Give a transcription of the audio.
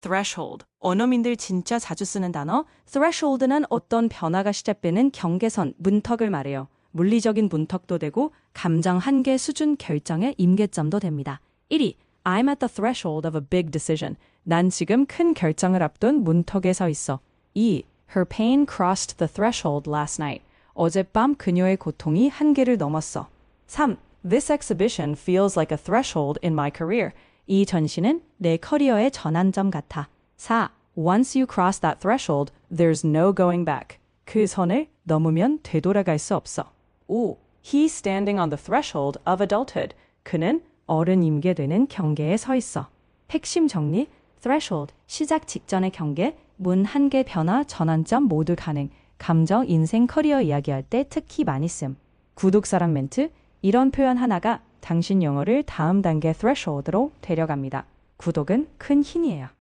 threshold. 언어민들 진짜 자주 쓰는 단어. threshold는 어떤 변화가 시작되는 경계선, 문턱을 말해요. 물리적인 문턱도 되고 감정 한계 수준 결정의 임계점도 됩니다. 1위. I'm at the threshold of a big decision. 난 지금 큰 결정을 앞둔 문턱에 서 있어. 2. Her pain crossed the threshold last night. 어젯밤 그녀의 고통이 한계를 넘었어. 3. This exhibition feels like a threshold in my career. 이 전시는 내 커리어의 전환점 같아. 4. Once you cross that threshold, there's no going back. 그 선을 넘으면 되돌아갈 수 없어. 5. He's standing on the threshold of adulthood. 그는 어른임게 되는 경계에 서 있어. 핵심 정리, threshold, 시작 직전의 경계, 문 한계 변화, 전환점 모두 가능. 감정, 인생, 커리어 이야기할 때 특히 많이 씀. 구독사랑 멘트, 이런 표현 하나가 당신 영어를 다음 단계 threshold로 데려갑니다. 구독은 큰 힘이에요.